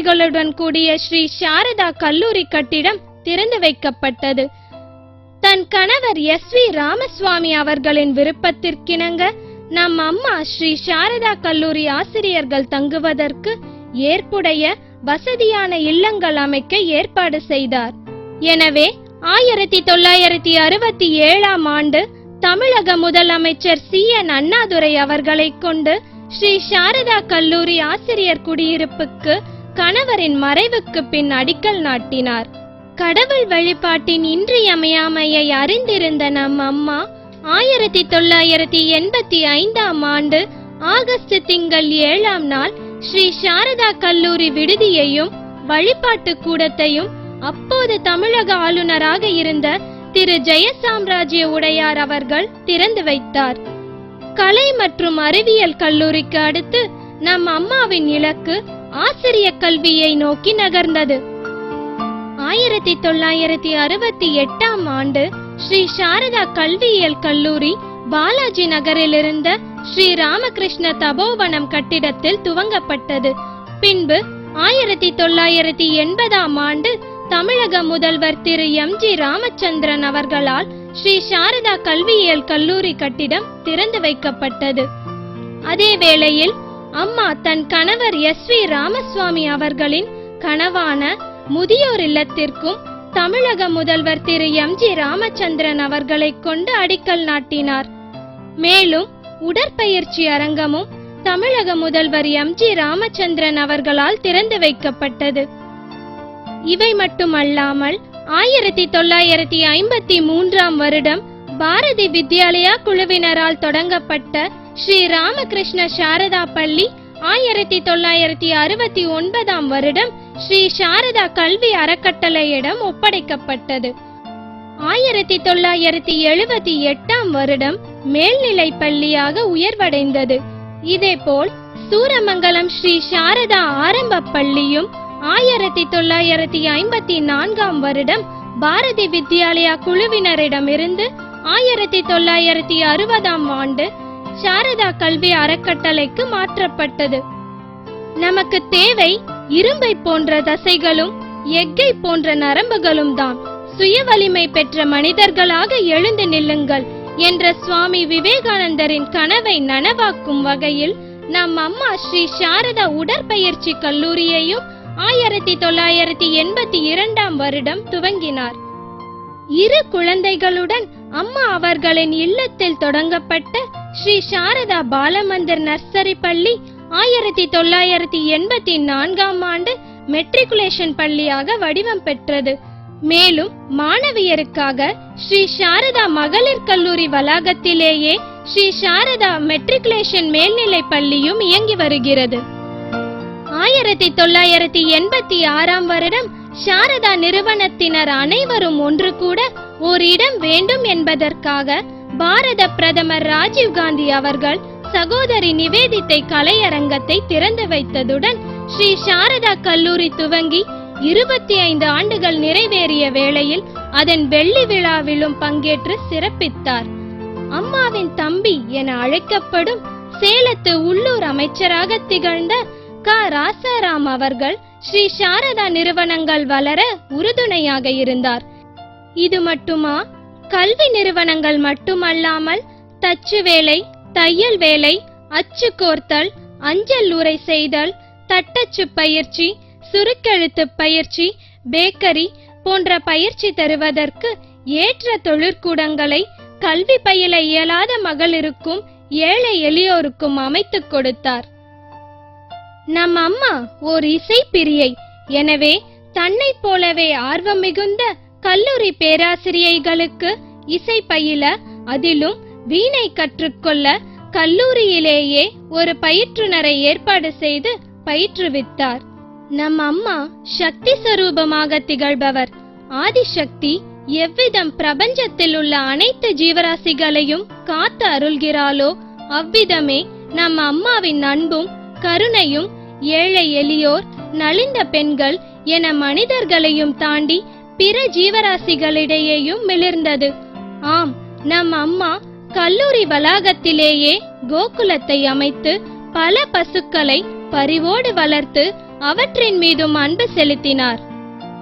வகுப்பறைகளுடன் கூடிய ஸ்ரீ சாரதா கல்லூரி கட்டிடம் திறந்து வைக்கப்பட்டது. தன் கணவர் எஸ் வி ராமசுவாமி அவர்களின் விருப்பத்திற்கிணங்க நம் அம்மா ஸ்ரீ சாரதா கல்லூரி ஆசிரியர்கள் தங்குவதற்கு ஏற்புடைய வசதியான இல்லங்கள் அமைக்க ஏற்பாடு செய்தார். எனவே ஆயிரத்தி தொள்ளாயிரத்தி அறுபத்தி ஏழாம் ஆண்டு தமிழக முதலமைச்சர் சி. என். அண்ணாதுரை அவர்களை கொண்டு ஸ்ரீ சாரதா கல்லூரி ஆசிரியர் குடியிருப்புக்கு கணவரின் மறைவுக்கு பின் அடிக்கல் நாட்டினார். கடவுள் வழிபாட்டின் இன்றியமையாமையை அறிந்திருந்த நம் அம்மா ஆயிரத்தி தொள்ளாயிரத்தி எண்பத்தி ஐந்தாம் ஆண்டு ஆகஸ்ட் திங்கள் ஏழாம் நாள் ஸ்ரீ சாரதா கல்லூரி விடுதியையும் வழிபாட்டு கூடத்தையும் அப்போது தமிழக ஆளுநராக இருந்த திரு. ஜெயசாம்ராஜ்ய உடையார் அவர்கள் திறந்து வைத்தார். கலை மற்றும் அறிவியல் கல்லூரிக்கு அடுத்து நம் அம்மாவின் இலக்கு ஆசிரிய கல்வியை நோக்கி நகர்ந்தது. ஆயிரத்தி தொள்ளாயிரத்தி அறுபத்தி எட்டாம் ஆண்டு ஸ்ரீ சாரதா கல்வியியல் கல்லூரி பாலாஜி நகரில் இருந்த ஸ்ரீ ராமகிருஷ்ண தபோவனம் கட்டிடத்தில் துவங்கப்பட்டது. பின்பு ஆயிரத்தி தொள்ளாயிரத்தி எண்பதாம் ஆண்டு தமிழக முதல்வர் திரு எம் ஜி ராமச்சந்திரன் அவர்களால் ஸ்ரீ சாரதா கல்வியியல் கல்லூரி கட்டிடம் திறந்து வைக்கப்பட்டது. அதே வேளையில் அம்மா தன் கணவர் எஸ் வி ராமசுவாமி அவர்களின் கனவான முதியோர் இல்லத்திற்கும் தமிழக முதல்வர் திரு எம் ஜி ராமச்சந்திரன் அவர்களை கொண்டு அடிக்கல் நாட்டினார். மேலும் உடற்பயிற்சி அரங்கமும் தமிழக முதல்வர் எம் ஜி ராமச்சந்திரன் அவர்களால் திறந்து வைக்கப்பட்டது. இவை மட்டுமல்லாமல் ஆயிரத்தி தொள்ளாயிரத்தி ஐம்பத்தி மூன்றாம் வருடம் பாரதி வித்யாலயா குழுவினரால் தொடங்கப்பட்ட ஸ்ரீ ராமகிருஷ்ண சாரதா பள்ளி ஆயிரத்தி தொள்ளாயிரத்தி அறுபத்தி ஒன்பதாம் வருடம் ஸ்ரீ சாரதா கல்வி அறக்கட்டளையிடம் ஒப்படைக்கப்பட்டது. ஆயிரத்தி தொள்ளாயிரத்தி எழுபத்தி எட்டாம் வருடம் மேல்நிலை பள்ளியாக உயர்வடைந்தது. இதேபோல் சூரமங்கலம் ஸ்ரீ சாரதா ஆரம்ப பள்ளியும் ஆயிரத்தி தொள்ளாயிரத்தி ஐம்பத்தி நான்காம் வருடம் பாரதி வித்யாலயா குழுவினரிடமிருந்து ஆயிரத்தி தொள்ளாயிரத்தி அறுபதாம் ஆண்டு சாரதா கல்வி அறக்கட்டளைக்கு மாற்றப்பட்டது. நமக்கு தேவை இரும்பை போன்ற தசைகளும் எக்கை போன்ற நரம்புகளும் தான். சுய வலிமை பெற்ற மனிதர்களாக எழுந்து நில்லுங்கள் என்ற சுவாமி விவேகானந்தரின் கனவை நனவாக்கும் வகையில் நம் அம்மா ஸ்ரீ சாரதா உடற்பயிற்சி கல்லூரியையும் ஆயிரத்தி தொள்ளாயிரத்தி எண்பத்தி இரண்டாம் வருடம் துவங்கினார். இரு குழந்தைகளுடன் அம்மா அவர்களின் இல்லத்தில் தொடங்கப்பட்ட ஸ்ரீ சாரதா பாலமந்தர் நர்சரி பள்ளி ஆயிரத்தி தொள்ளாயிரத்தி எண்பத்தி நான்காம் ஆண்டு மெட்ரிகுலேஷன் பள்ளியாக வடிவம் பெற்றது. மேலும் மாணவியருக்காக ஸ்ரீ சாரதா மகளிர் கல்லூரி வளாகத்திலேயே ஸ்ரீ சாரதா மெட்ரிகுலேஷன் மேல்நிலை பள்ளியும் இயங்கி வருகிறது. ஆயிரத்தி தொள்ளாயிரத்தி எண்பத்தி ஆறாம் வருடம் சாரதா நிறுவனத்தினர் அனைவரும் ஒன்று கூட ஓர் இடம் வேண்டும் என்பதற்காக பாரத பிரதமர் ராஜீவ் காந்தி அவர்கள் சகோதரி நிவேதித்தை கலையரங்கத்தை திறந்து வைத்ததுடன் ஸ்ரீ சாரதா கல்லூரி துவங்கி இருபத்தி ஐந்து ஆண்டுகள் நிறைவேறிய வேளையில் அதன் வெள்ளி விழாவிலும் பங்கேற்று சிறப்பித்தார். அம்மாவின் தம்பி என அழைக்கப்படும் சேலத்து உள்ளூர் அமைச்சராக திகழ்ந்த க. ராசாராம் அவர்கள் ஸ்ரீ சாரதா நிறுவனங்கள் வளர உறுதுணையாக இருந்தார். இது மட்டுமா? கல்வி நிறுவனங்கள் மட்டுமல்லாமல் தச்சு வேலை தையல் வேலை அச்சு கோர்த்தல் அஞ்சல் உரை செய்தல் தட்டச்சு பயிற்சி சுருக்கெழுத்து பயிற்சி பேக்கரி போன்ற பயிற்சி தருவதற்கு ஏற்ற தொழிற்கூடங்களை கல்வி பயில இயலாத மகளிருக்கும் ஏழை எளியோருக்கும் அமைத்துக் கொடுத்தார். நம் அம்மா ஓர் இசை பிரியை எனவே தன்னைப் போலவே ஆர்வம் மிகுந்த கல்லூரி பேராசிரியைகளுக்கு இசை பயில அதிலும் வீணை கற்றுக்கொள்ள கல்லூரியிலேயே ஒரு பயிற்றுனரை ஏற்பாடு செய்து பயிற்றுவித்தார். நம் அம்மா சக்தி சரூபமாக திகழ்பவர். ஆதிசக்தி எவ்விதம் பிரபஞ்சத்தில் உள்ள அனைத்து ஜீவராசிகளையும் காத்து அருள்கிறாளோ அவ்விதமே நம் அம்மாவின் அன்பும் கருணையும் ஏழை எளியோர் நலிந்த பெண்கள் என மனிதர்களையும் தாண்டி பிற ஜீவராசிகளிடையேயும் மிளிர்ந்தது. ஆம் நம் அம்மா கல்லூரி வளாகத்திலேயே கோகுலத்தை அமைத்து பல பசுக்களை பரிவோடு வளர்த்து அவற்றின் மீதும் அன்பு செலுத்தினார்.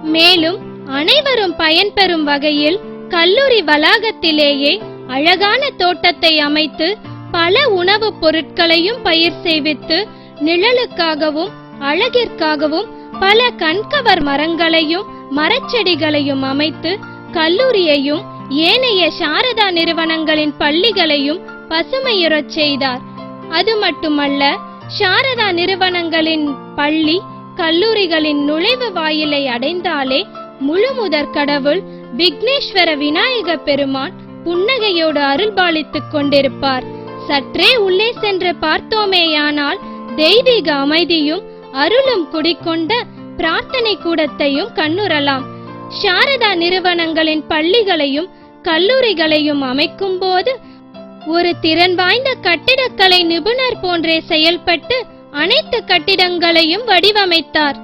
மேலும் அனைவரும் பயன்பெறும் வகையில் கல்லூரி வளாகத்திலேயே அழகான தோட்டத்தை அமைத்து பல உணவுப் பொருட்களையும் பயிர் செய்வித்து நிழலுக்காகவும் அழகிற்காகவும் பல கண்கவர் மரங்களையும் மரச்செடிகளையும் அமைத்து கல்லூரியையும் ஏனைய சாரதா நிறுவனங்களின் பள்ளிகளையும் பசுமையுறச் செய்தார். அது மட்டுமல்ல சாரதா நிறுவனங்களின் பள்ளி கல்லூரிகளின் நுழைவு வாயிலை அடைந்தாலே முழுமுதற் கடவுள் விக்னேஸ்வர விநாயக பெருமான் புன்னகையோடு அருள்பாலித்துக் கொண்டிருப்பார். சற்றே உள்ளே சென்று பார்த்தோமேயானால் தெய்வீக அமைதியும் அருளும் குடிக்கொண்ட பிரார்த்தனை கூடத்தையும் கண்ணுறலாம். சாரதா நிறுவனங்களின் பள்ளிகளையும் கல்லூரிகளையும் அமைக்கும் போது ஒரு திறன் வாய்ந்த கட்டிடக்கலை நிபுணர் போன்றே செயல்பட்டு அனைத்து கட்டிடங்களையும் வடிவமைத்தார்.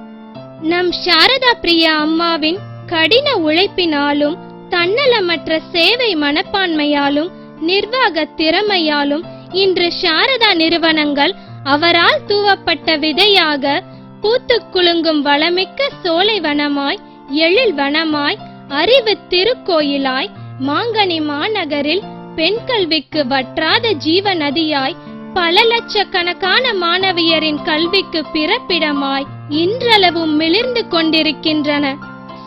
நம் சாரதா பிரியா அம்மாவின் கடின உழைப்பினாலும் தன்னலமற்ற சேவை மனப்பான்மையாலும் நிர்வாக திறமையாலும் இன்று சாரதா நிறுவனங்கள் அவரால் தூவப்பட்ட விதையாக பூத்து குலுங்கும் வளமிக்க சோலை வனமாய் எழில் வனமாய் அறிவு திருக்கோயிலாய் மாங்கனி மாநகரில் பெண் கல்விக்கு வற்றாத ஜீவ நதியாய் பல லட்சக்கணக்கான மாணவியரின் கல்விக்கு பிறப்பிடமாய் இன்றளவும் மிளிர்ந்து கொண்டிருக்கின்றன.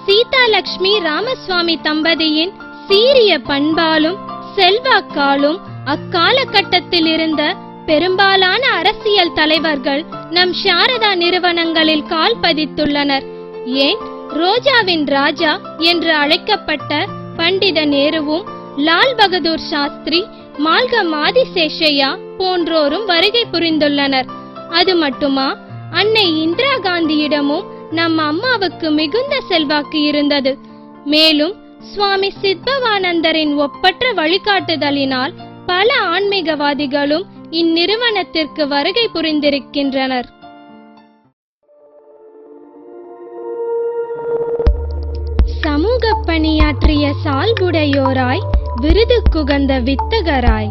சீதாலட்சுமி ராமசுவாமி தம்பதியின் சீரிய பண்பாலும் செல்வாக்காலும் அக்காலகட்டத்தில் இருந்த பெரும்பாலான அரசியல் தலைவர்கள் நம் சாரதா நிறுவனங்களில் கால் பதித்துள்ளனர். ஏன்? ரோஜாவின் ராஜா என்று அழைக்கப்பட்ட பண்டித நேருவும் லால் பகதூர் சாஸ்திரி மால்கம் ஆதிசேஷையா போன்றோரும் வருகை புரிந்துள்ளனர். அது மட்டுமா? அன்னை இந்திரா காந்தியிடமும் நம் அம்மாவுக்கு மிகுந்த செல்வாக்கு இருந்தது. மேலும் சுவாமி சித்பவானந்தரின் ஒப்பற்ற வழிகாட்டுதலினால் பல ஆன்மீகவாதிகளும் இந்நிறுவனத்திற்கு வருகை புரிந்திருக்கின்றனர். சமூக பணியாற்றிய சால்புடையோராய் விருது குகந்த வித்தகராய்.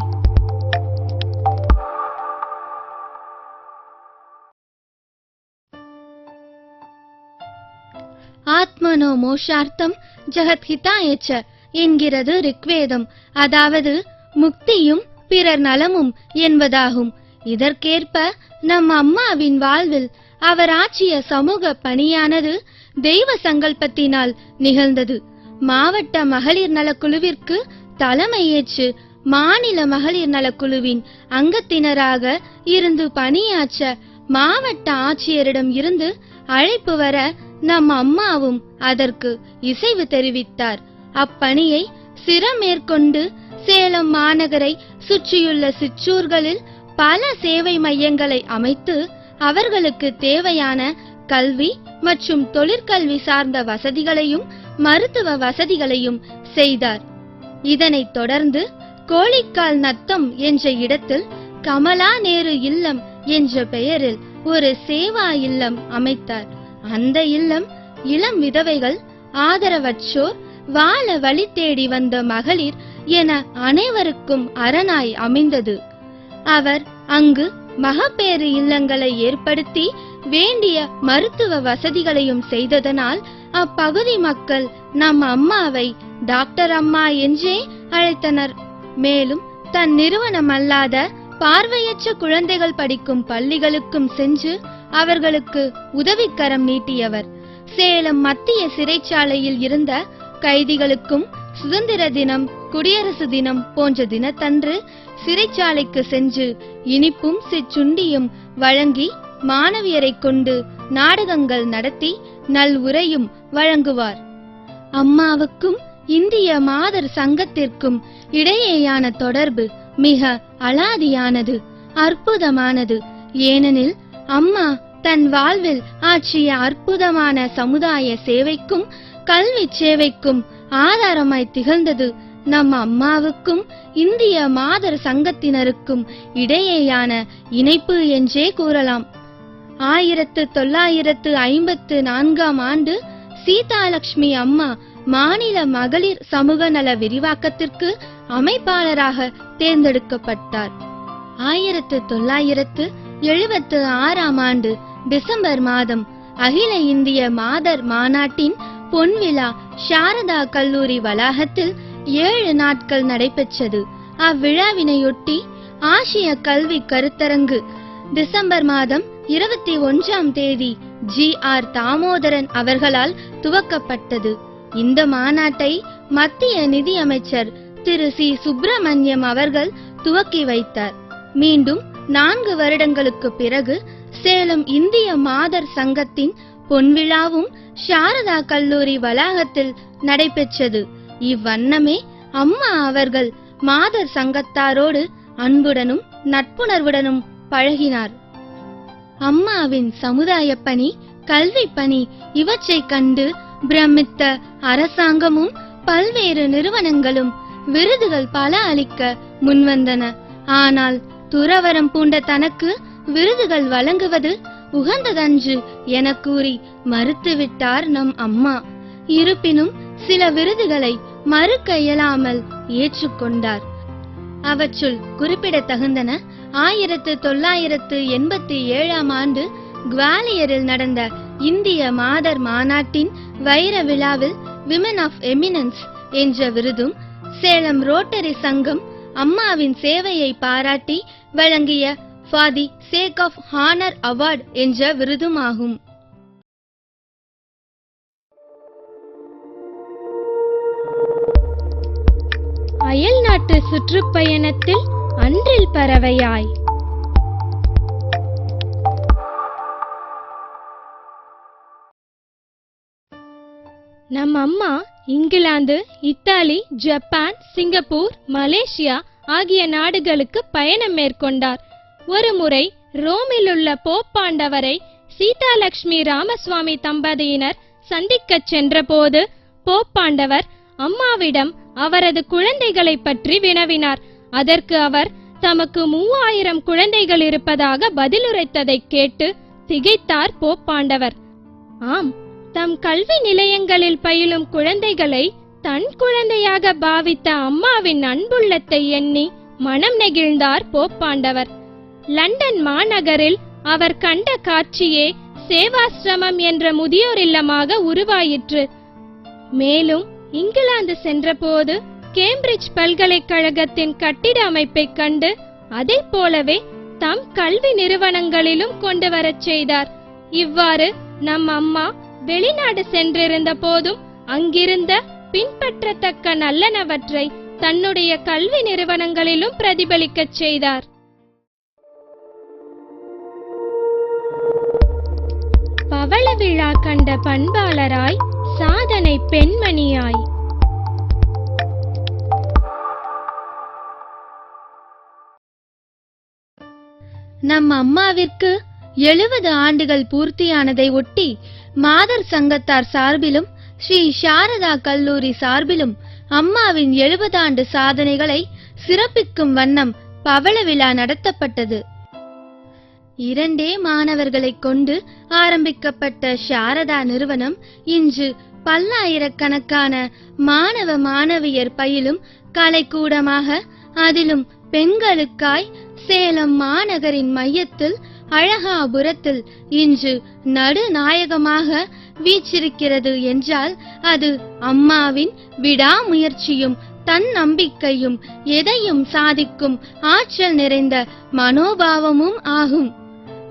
ஆத்மனோ மோஷார்த்தம் ஜகத்ஹிதாயச்ச என்கிறது ரிக்வேதம். அதாவது முக்தியும் பிறர் நலமும் என்பதாகும். இதற்கேற்ப நம் அம்மாவின் வாழ்வில் அவர் ஆற்றிய சமூக பணியானது தெய்வ சங்கல்பத்தினால் நிகழ்ந்தது. மாவட்ட மகளிர் நலக்குழுவிற்கு தலைமையேற்று மாநில மகளிர் நலக்குழுவின் அங்கத்தினராக இருந்து பணியாற்ற மாவட்ட ஆட்சியரிடம் இருந்து அழைப்பு வர நம் அம்மாவும் அதற்கு இசைவு தெரிவித்தார். அப்பணியை சிரமேற்கொண்டு சேலம் மாநகரை சுற்றியுள்ள சிற்றூர்களில் பல சேவை மையங்களை அமைத்து அவர்களுக்கு தேவையான கல்வி மற்றும் தொழிற்கல்வி சார்ந்த வசதிகளையும் மருத்துவ வசதிகளையும் செய்தார். இதனைத் தொடர்ந்து கோழிக்கால் நத்தம் என்ற இடத்தில் கமலா நேரு இல்லம் என்ற பெயரில் ஒரு சேவா இல்லம் அமைத்தார். அந்த இல்லம் இளம் விதவைகள் ஆதரவற்றோர் வாழ வழி தேடி வந்த மகளிர் என அனைவருக்கும் அரணாய் அமைந்தது. அவர் அங்கு மகப்பேறு இல்லங்களை ஏற்படுத்தி வேண்டிய மருத்துவ வசதிகளையும் செய்ததனால் அப்பகுதி மக்கள் நம் அம்மாவை டாக்டர் அம்மா என்றே அழைத்தனர். மேலும் தன் நிறுவனம் அல்லாத பார்வையற்ற குழந்தைகள் படிக்கும் பள்ளிகளுக்கும் சென்று அவர்களுக்கு உதவிக்கரம் நீட்டியவர். சேலம் மத்திய சிறைச்சாலையில் இருந்த கைதிகளுக்கும் சுதந்திர தினம் குடியரசு தினம் போன்ற தினத்தன்று சிறைச்சாலைக்கு சென்று இனிப்பும் சிற்றுண்டியும் வழங்கி மாணவியரை கொண்டு நாடகங்கள் நடத்தி நல் உரையும் வழங்குவார். அம்மாவுக்கும் இந்திய மாதர் சங்கத்திற்கும் இடையேயான தொடர்பு மிக அலாதியானது அற்புதமானது. ஏனெனில் அம்மா தன் வாழ்வில் ஆற்றிய அற்புதமான சமுதாய சேவைக்கும் கல்வி சேவைக்கும் ஆதாரமாய் திகழ்ந்தது. நம் அம்மாவுக்கும் இந்திய மாதர் சங்கத்தினருக்கும் இடையேயான இணைப்பு என்றே கூறலாம். ஆயிரத்து தொள்ளாயிரத்து ஐம்பத்து நான்காம் ஆண்டு சீதாலட்சுமி அம்மா மாநில மகளிர் சமூக நல விரிவாக்கத்திற்கு அமைப்பாளராக தேர்ந்தெடுக்கப்பட்டார். ஆயிரத்து தொள்ளாயிரத்து எழுபத்து ஆறாம் ஆண்டு டிசம்பர் மாதம் அகில இந்திய மாதர் மாநாட்டின் பொன்விழா சாரதா கல்லூரி வளாகத்தில் ஏழு நாட்கள் நடைபெற்றது. அவ்விழாவினையொட்டி ஆசிய கல்வி கருத்தரங்கு டிசம்பர் மாதம் இருபத்தி ஒன்றாம் தேதி ஜி. ஆர். தாமோதரன் அவர்களால் துவக்கப்பட்டது. இந்த மாநாட்டை மத்திய நிதியமைச்சர் திரு. சி. சுப்பிரமணியம் அவர்கள் துவக்கி வைத்தார். மீண்டும் நான்கு வருடங்களுக்கு பிறகு சேலம் இந்திய மாதர் சங்கத்தின் பொன்விழாவும் சாரதா கல்லூரி வளாகத்தில் நடைபெற்றது. இவ்வண்ணமே அம்மா அவர்கள் மாதர் சங்கத்தாரோடு அன்புடனும் நட்புணர்வுடனும் பழகினார். அம்மாவின் சமுதாய பணி கல்வி பணி இவற்றை கண்டு பிரமித்த அரசாங்கமும் பல்வேறு நிறுவனங்களும் விருதுகள் பல அளிக்க முன்வந்தன. ஆனால் துறவரம் பூண்ட தனக்கு விருதுகள் வழங்குவது உகந்ததன்று என கூறி மறுத்துவிட்டார் நம் அம்மா. இருப்பினும் சில விருதுகளை மறுக்க ஏற்றுக்கொண்டார். அவற்றுள் குறிப்பிடத்தகுந்தன ஆயிரத்து தொள்ளாயிரத்து எண்பத்தி ஏழாம் ஆண்டு குவாலியரில் நடந்த இந்திய மாதர் மாநாட்டின் வைர விழாவில் விமன் ஆஃப் எமினன்ஸ் என்ற விருதும் சேலம் ரோட்டரி சங்கம் அம்மாவின் சேவையை பாராட்டி வழங்கிய ஃபாதி சேக் ஆஃப் ஹானர் அவார்டு என்ற விருதுமாகும். அயல் நாட்டு சுற்றுப்பயணத்தில் அன்றில் பறவையாய். நம் அம்மா England Italy Japan Singapore Malaysia ஆகிய நாடுகளுக்கு பயணம் மேற்கொண்டார். ஒருமுறை ரோமில் உள்ள போப்பாண்டவரை சீதாலட்சுமி ராமசுவாமி தம்பதியினர் சந்திக்கச் சென்றபோது போப்பாண்டவர் அம்மாவிடம் அவரது குழந்தைகளை பற்றி வினவினார். அதற்கு அவர் தமக்கு மூவாயிரம் குழந்தைகள் இருப்பதாக பதிலுரைத்ததை கேட்டு திகைத்தார் போப்பாண்டவர் ஆம் தம் கல்வி நிலையங்களில் பயிலும் குழந்தைகளை தன் குழந்தையாக பாவித்த அம்மாவின் அன்புள்ளத்தை எண்ணி மனம் நெகிழ்ந்தார் போப்பாண்டவர் லண்டன் மாநகரில் அவர் கண்ட காட்சியே சேவாசிரமம் என்ற முதியோர் இல்லமாக உருவாயிற்று. மேலும் இங்கிலாந்து சென்றபோது கேம்பிரிட்ஜ் பல்கலைக்கழகத்தின் கட்டிட அமைப்பைக் கண்டு அதைப் போலவே தம் கல்வி நிறுவனங்களிலும் கொண்டு வரச் செய்தார். இவ்வாறு நம் அம்மா வெளிநாடு சென்றிருந்த போதும் அங்கிருந்த பின்பற்றத்தக்க நல்லனவற்றை தன்னுடைய கல்வி நிறுவனங்களிலும் பிரதிபலிக்கச் செய்தார். பவள விழா கண்ட பண்பாளராய் சாதனை பெண்மணியாய். நம் அம்மாவிற்கு எழுபது ஆண்டுகள் பூர்த்தியானதை ஒட்டி மாதர் சங்கத்தார் சார்பிலும் ஸ்ரீ சாரதா கல்லூரி சார்பிலும் அம்மாவின் எழுபது ஆண்டு சாதனைகளை சிறப்பிக்கும் வண்ணம் பவள விழா நடத்தப்பட்டது. இரண்டே மாணவர்களைக் கொண்டு ஆரம்பிக்கப்பட்ட சாரதா நிறுவனம் இன்று பல்லாயிரக்கணக்கான மாணவ மாணவியர் பயிலும் கலைக்கூடமாக அதிலும் பெண்களுக்காய் சேலம் மாநகரின் மையத்தில் அழகாபுரத்தில் இன்று நடுநாயகமாக வீச்சிருக்கிறது என்றால் அது அம்மாவின் விடாமுயற்சியும் தன் நம்பிக்கையும் எதையும் சாதிக்கும் ஆற்றல் நிறைந்த மனோபாவமும் ஆகும்.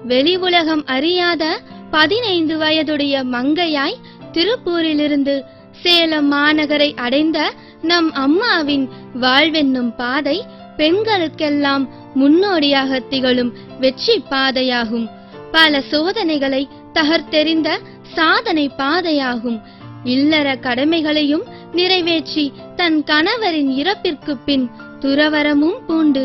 வெளி உலகம் அறியாத பதினைந்து வயதுடைய மங்கையாய் திருப்பூரிலிருந்து சேலம் மாநகரை அடைந்த நம் அம்மாவின் வாழ்வென்னும் பாதை பெண்களுக்கெல்லாம் முன்னோடியாக திகழும் வெற்றி பாதையாகும். பல சோதனைகளை தகர்த்தெறிந்த சாதனை பாதையாகும். இல்லற கடமைகளையும் நிறைவேற்றி தன் கணவரின் இறப்பிற்கு பின் துறவரமும் பூண்டு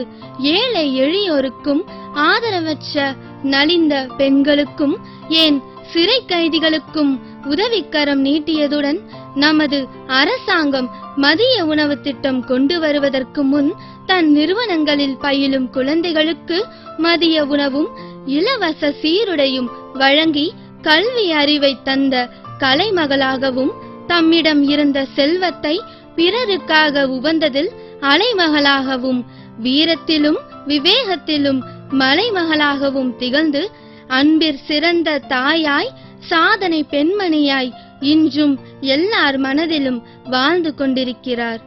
ஏழை எளியோருக்கும் ஆதரவற்ற நலிந்த பெண்களுக்கும் ஏன் சிறை கைதிகளுக்கும் உதவிக்கரம் நீட்டியதுடன் நமது அரசாங்கம் மதிய உணவு திட்டம் கொண்டு வருவதற்கு முன் தன் நிறுவனங்களில் பயிலும் குழந்தைகளுக்கு மதிய உணவும் இலவச சீருடையும் வழங்கி கல்வி அறிவை தந்த கலைமகளாகவும் தம்மிடம் இருந்த செல்வத்தை பிறருக்காக உவந்ததில் அலைமகளாகவும் வீரத்திலும் விவேகத்திலும் மலைமகளாகவும் திகழ்ந்து அன்பிற் சிறந்த தாயாய் சாதனை பெண்மணியாய் இன்றும் எல்லார் மனதிலும் வாழ்ந்து கொண்டிருக்கிறார்.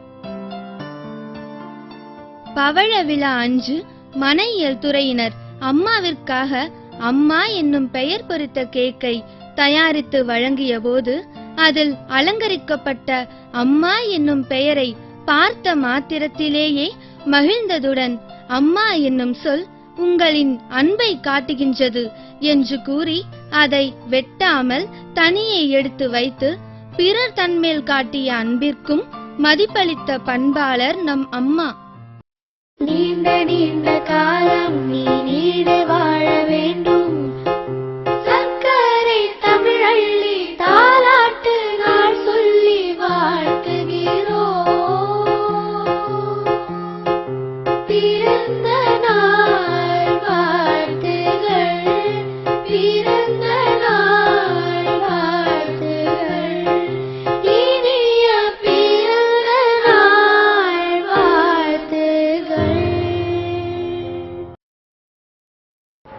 பவழ விழா அன்று மனையியல் துறையினர் அம்மாவிற்காக அம்மா என்னும் பெயர் பொறித்த கேக்கை தயாரித்து வழங்கிய போது அதில் அலங்கரிக்கப்பட்ட அம்மா என்னும் பெயரை பார்த்த மாத்திரத்திலேயே மகிழ்ந்ததுடன் அம்மா என்னும் சொல் உங்களின் அன்பை காட்டுகின்றது என்று கூறி அதை வெட்டாமல் தனியே எடுத்து வைத்து பிறர் தன்மேல் காட்டிய அன்பிற்கும் மதிப்பளித்த பண்பாளர் நம் அம்மா. நீண்ட நீண்ட காலம் நீ நீடு வாழ வேண்டும்.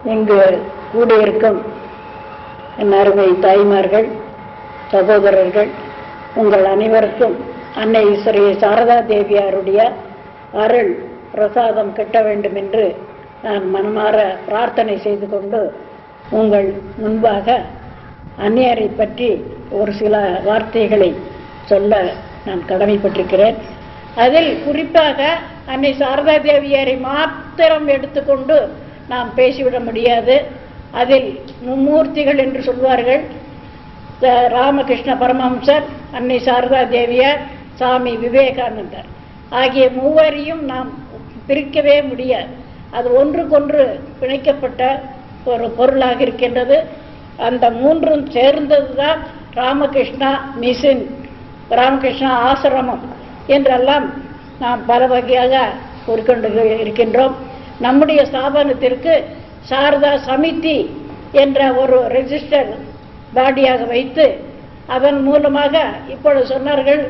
இங்கு கூடியிருக்கும் என் அருமை தாய்மார்கள் சகோதரர்கள் உங்கள் அனைவருக்கும் அன்னை ஸ்ரீ சாரதா தேவியாருடைய அருள் பிரசாதம் கிட்ட வேண்டும் என்று நான் மனமாற பிரார்த்தனை செய்து கொண்டு உங்கள் முன்பாக அந்நியரை பற்றி ஒரு சில வார்த்தைகளை சொல்ல நான் கடமைப்பட்டிருக்கிறேன். அதில் குறிப்பாக அன்னை சாரதா தேவியாரை மாத்திரம் எடுத்துக்கொண்டு நாம் பேசிவிட முடியாது. அதில் மும்மூர்த்திகள் என்று சொல்வார்கள். ராமகிருஷ்ண பரமஹம்சர் அன்னை சாரதா தேவியார் சாமி விவேகானந்தர். ஆகிய மூவரையும் நாம் பிரிக்கவே முடியாது. அது ஒன்றுக்கொன்று பிணைக்கப்பட்ட ஒரு பொருளாக இருக்கின்றது. அந்த மூன்றும் சேர்ந்தது தான் ராமகிருஷ்ணா மிஷின் ராமகிருஷ்ணா ஆசிரமம் என்றெல்லாம் நாம் பல வகையாக கூறிக்கொண்டு இருக்கின்றோம். நம்முடைய ஸ்தாபனத்திற்கு சாரதா சமிதி என்ற ஒரு ரெஜிஸ்டர் பாடியாக வைத்து அதன் மூலமாக இப்பொழுது சொன்னார்கள்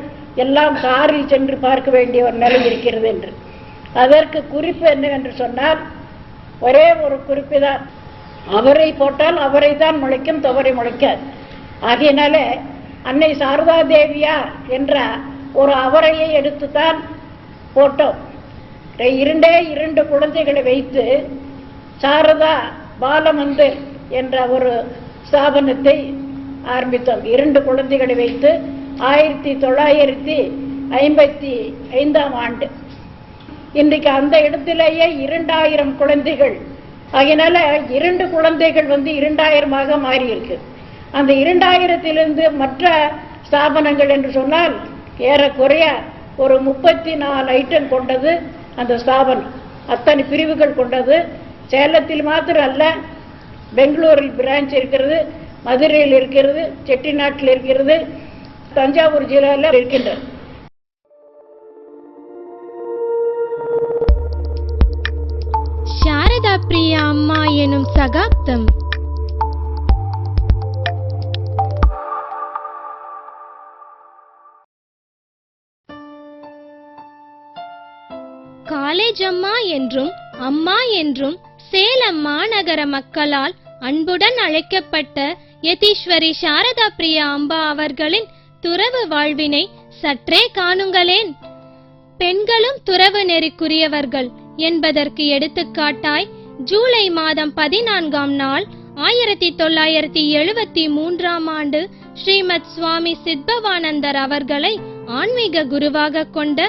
எல்லாம் காரில் சென்று பார்க்க வேண்டிய ஒரு நிலை இருக்கிறது என்று. அதற்கு குறிப்பு என்னவென்று சொன்னால் ஒரே ஒரு குறிப்பு தான் அவரை போட்டால் அவரை தான் முளைக்கும் துவரை முளைக்காது. ஆகையினாலே அன்னை சாரதா தேவியார் என்ற ஒரு அவரையை எடுத்துத்தான் போட்டோம். இரண்டே இரண்டு குழந்தைகளை வைத்து சாரதா பாலமந்திர் என்ற ஒரு ஸ்தாபனத்தை ஆரம்பித்தோம் இரண்டு குழந்தைகளை வைத்து ஆயிரத்தி தொள்ளாயிரத்தி ஐம்பத்தி ஐந்தாம் ஆண்டு. இன்றைக்கு அந்த இடத்திலேயே இரண்டாயிரம் குழந்தைகள். அதனால இரண்டு குழந்தைகள் வந்து இரண்டாயிரமாக மாறியிருக்கு. அந்த இரண்டாயிரத்திலிருந்து மற்ற ஸ்தாபனங்கள் என்று சொன்னால் ஏறக்குறைய ஒரு முப்பத்தி நாலு ஐட்டம் கொண்டது. அந்த ஸ்தாபனம். அத்தனை பிரிவுகள் கொண்டது. சேலத்தில் மாத்திரம் அல்ல பெங்களூரில் பிரான்ச் இருக்கிறது மதுரையில் இருக்கிறது செட்டிநாட்டில் இருக்கிறது தஞ்சாவூர் ஜில்லாவில் இருக்கின்றது. சாரதா பிரியா அம்மா எனும் சகாப்தம். காலேஜம்மா என்றும் அம்மா என்றும் சேலம் மாநகர மக்களால் அன்புடன் அழைக்கப்பட்ட யதீஸ்வரி சாரதா பிரியா அம்பா அவர்களின் துறவு வாழ்வினை சற்றே காணுங்களேன். பெண்களும் துறவு நெறிக்குரியவர்கள் என்பதற்கு எடுத்துக்காட்டாய் ஜூலை மாதம் பதினான்காம் நாள் ஆயிரத்தி தொள்ளாயிரத்தி எழுபத்தி மூன்றாம் ஆண்டு ஸ்ரீமத் சுவாமி சித்பவானந்தர் அவர்களை ஆன்மீக குருவாக கொண்ட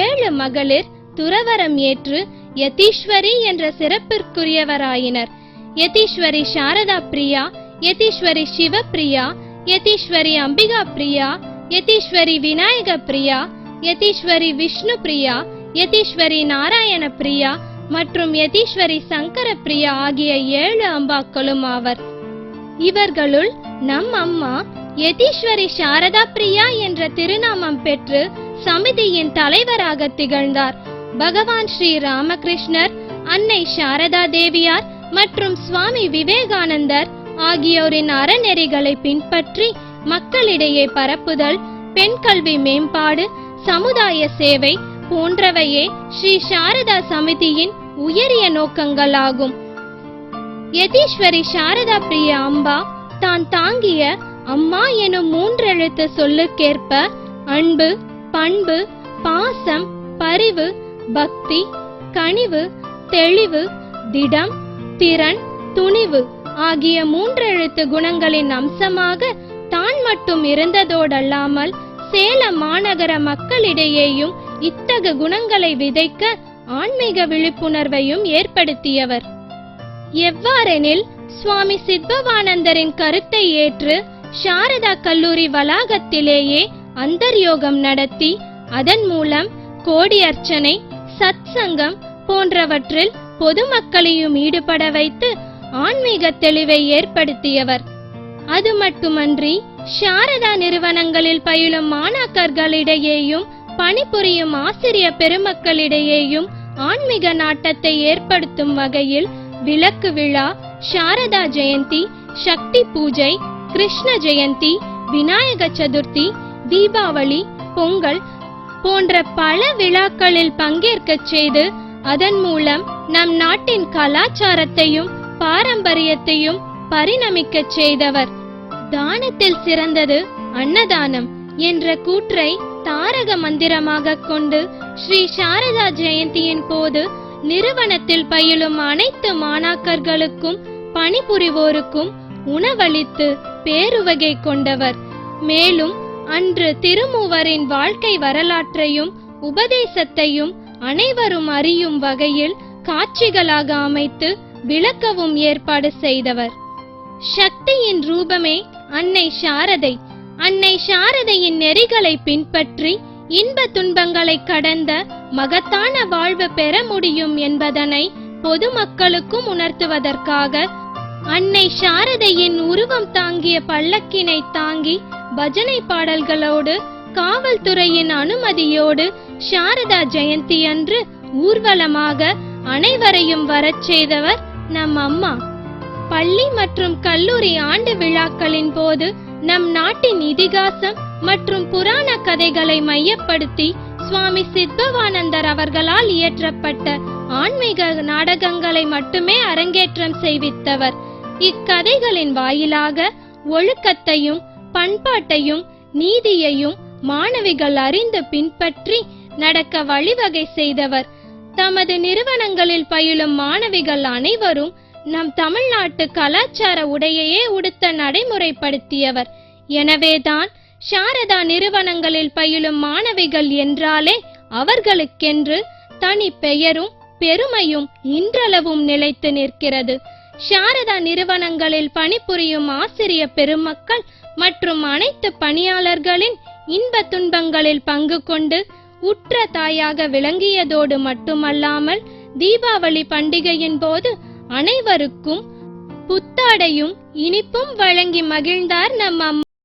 ஏழு மகளிர் துறவரம் ஏற்று யதீஸ்வரி என்ற சிறப்பிற்குரியவராயினர். யதீஸ்வரி சாரதா பிரியா யதீஸ்வரி சிவப்பிரியா யதீஸ்வரி அம்பிகா பிரியா யதீஸ்வரி விநாயக பிரியா யதீஸ்வரி விஷ்ணு பிரியா யதீஸ்வரி நாராயண பிரியா மற்றும் யதீஸ்வரி சங்கர பிரியா ஆகிய ஏழு அம்பாக்களும் ஆவர். இவர்களுள் நம் அம்மா யதீஸ்வரி சாரதா பிரியா என்ற திருநாமம் பெற்று சமிதியின் தலைவராக திகழ்ந்தார். பகவான் ஸ்ரீ ராமகிருஷ்ணர் அன்னை சாரதா தேவியார் மற்றும் சுவாமி விவேகானந்தர் ஆகியோரின் அறநெறிகளை பின்பற்றி மக்களிடையே பரப்புதல் பெண் கல்வி மேம்பாடு சமுதாய சேவை போன்றவையே ஸ்ரீ சாரதா சமிதியின் உயரிய நோக்கங்களாகும் யதீஸ்வரி சாரதா பிரியா அம்பா தான் தாங்கிய அம்மா எனும் மூன்றெழுத்து சொல்லுக்கேற்ப அன்பு பண்பு பாசம் பரிவு பக்தி கனிவு தெளிவு திடம் திறன் துணிவு ஆகிய மூன்றெழுத்து குணங்களின் அம்சமாக தான் மட்டும் இருந்ததோடல்லாமல் சேலம் மாநகர மக்களிடையேயும் இத்தகு குணங்களை விதைக்க ஆன்மீக விழிப்புணர்வையும் ஏற்படுத்தியவர். எவ்வாறெனில் சுவாமி சித்பவானந்தரின் கருத்தை ஏற்று சாரதா கல்லூரி வளாகத்திலேயே அந்தர்யோகம் நடத்தி அதன் மூலம் கோடி அர்ச்சனை சத்சங்கம் போன்றவற்றில் பொதுமக்களையும் ஈடுபட வைத்து ஆன்மீக தெளிவை ஏற்படுத்தியவர். அது மட்டுமன்றி சாரதா நிறுவனங்களில் பயிலும் மாணாக்கர்களிடையேயும் பணிபுரியும் ஆசிரிய பெருமக்களிடையேயும் ஆன்மீக நாட்டத்தை ஏற்படுத்தும் வகையில் விளக்கு விழா சாரதா ஜெயந்தி சக்தி பூஜை கிருஷ்ண ஜெயந்தி விநாயக சதுர்த்தி தீபாவளி பொங்கல் போன்ற பல விழாக்களில் பங்கேற்கச் செய்து அதன் மூலம் நம் நாட்டின் கலாச்சாரத்தையும் பாரம்பரியத்தையும் பரிணமிக்கச் செய்தவர். தானத்தில் சிறந்தது அன்னதானம் என்ற கூற்றை தாரக மந்திரமாக கொண்டு ஸ்ரீ சாரதா ஜெயந்தியின் போது நிறுவனத்தில் பயிலும் அனைத்து மாணாக்கர்களுக்கும் பணிபுரிவோருக்கும் உணவளித்து பேருவகை கொண்டவர். மேலும் அன்று திருமூவரின் வாழ்க்கை வரலாற்றையும் உபதேசத்தையும் அனைவரும் அறியும் வகையில் காட்சிகளாக அமைத்து விளக்கவும் ஏற்பாடு செய்தவர். சக்தியின் ரூபமே அன்னை சாரதை. அன்னை சாரதையின் நெறிகளை பின்பற்றி இன்ப துன்பங்களை கடந்த மகத்தான வாழ்வு பெற முடியும் என்பதனை பொதுமக்களுக்கும் உணர்த்துவதற்காக அன்னை சாரதையின் உருவம் தாங்கிய பல்லக்கினை தாங்கி பஜனை பாடல்களோடு காவல்துறையின் அனுமதியோடு சாரதா ஜெயந்தி அன்று ஊர்வலமாக அனைவரையும் வரச் செய்தவர் நம் அம்மா. பள்ளி மற்றும் கல்லூரி ஆண்டு விழாக்களின் போது நம் நாட்டின் இதிகாசம் மற்றும் புராண கதைகளை மையப்படுத்தி சுவாமி சித்பவானந்தர் அவர்களால் இயற்றப்பட்ட ஆன்மீக நாடகங்களை மட்டுமே அரங்கேற்றம் செய்வித்தவர். இக்கதைகளின் வாயிலாக ஒழுக்கத்தையும் பண்பாட்டையும் நீதியையும் மாணவிகள் அறிந்து பின்பற்றி நடக்க வழிவகை செய்தவர். தமது நிறுவனங்களில் பயிலும் மாணவிகள் அனைவரும் நம் தமிழ்நாட்டு கலாச்சார உடையையே உடுத்த நடைமுறைப்படுத்தியவர். எனவேதான் சாரதா நிறுவனங்களில் பயிலும் மாணவிகள் என்றாலே அவர்களுக்கென்று தனி பெயரும் பெருமையும் இன்றளவும் நிலைத்து நிற்கிறது. சாரதா நிறுவனங்களில் பணிபுரியும் ஆசிரிய பெருமக்கள் மற்றும் அனைத்து பணியாளர்களின் இன்ப துன்பங்களில் பங்கு கொண்டு உற்ற தாயாக விளங்கியதோடு மட்டுமல்லாமல் தீபாவளி பண்டிகையின் போது அனைவருக்கும் புத்தாடையும் இனிப்பும் வழங்கி மகிழ்ந்தார் நம் அம்மா